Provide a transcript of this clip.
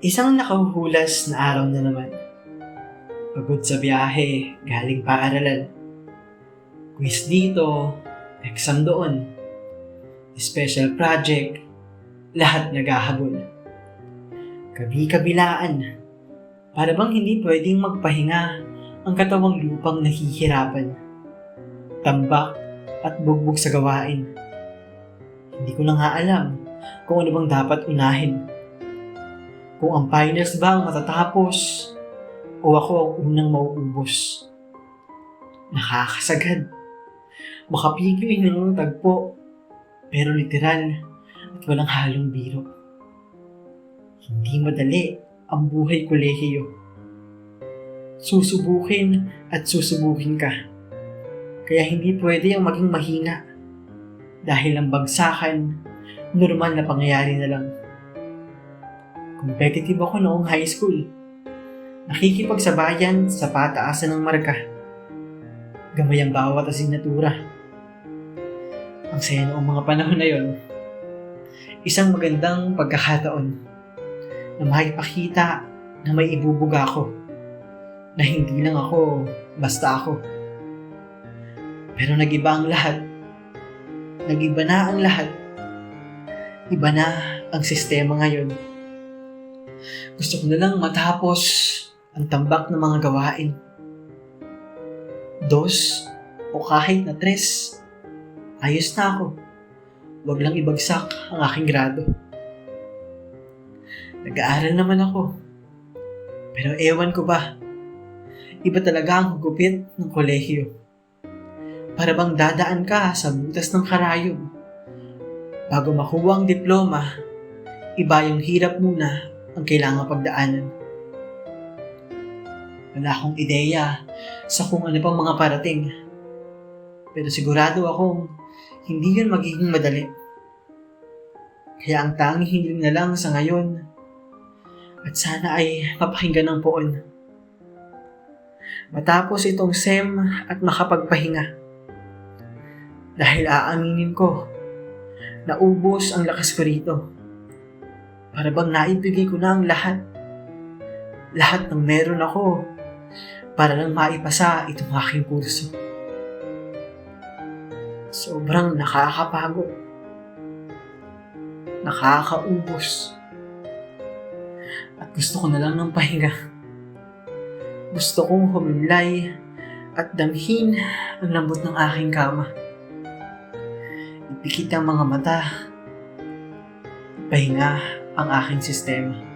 Isang nakahuhulas na araw na naman. Pagod sa biyahe, galing paaralan. Quiz dito, exam doon. Special project, lahat naghahabol. Kabi-kabilaan. Para bang hindi pwedeng magpahinga ang katawang lupang nahihirapan. Tambak at bugbog sa gawain. Hindi ko na nga alam kung ano bang dapat unahin. Kung ang finals ba ang matatapos o ako ang unang mauubos. Nakakasagad. Makapigil ng tagpo pero literal at walang halong biro. Hindi madali ang buhay kolehiyo. Susubukin at susubukin ka. Kaya hindi pwede ang maging mahina. Dahil ang bagsakan, normal na pangyayari na lang. Competitive ako noong high school. Nakikipagsabayan sa pataasan ng marka. Gamay ang bawat asignatura. Ang saya noong mga panahon na yon. Isang magandang pagkakataon na makipakita na may ibubuga ako. Na hindi lang ako, basta ako. Pero nagiba ang lahat. Nagiba na ang lahat. Iba na ang sistema ngayon. Gusto ko na lang matapos ang tambak ng mga gawain. Dos o kahit na tres, ayos na ako. Huwag lang ibagsak ang aking grado. Nag-aaral naman ako. Pero ewan ko ba, iba talaga ang hugupit ng kolehiyo. Para bang dadaan ka sa butas ng karayom. Bago makuha ang diploma, iba yung hirap muna ang kailangan pagdaanan. Wala akong ideya sa kung ano pang mga parating. Pero sigurado akong hindi yun magiging madali. Kaya ang tanging hiling na lang sa ngayon at sana ay mapakinggan ng poon. Matapos itong SEM at makapagpahinga. Dahil aaminin ko, naubos ang lakas ko rito. Para bang naibigay ko na ang lahat. Lahat ng meron ako para lang maipasa itong aking kurso. Sobrang nakakapagod. Nakakaubos. At gusto ko na lang ng pahinga. Gusto kong humimlay at damhin ang lambot ng aking kama. Ipikit ang mga mata. Pahinga ang aking sistema.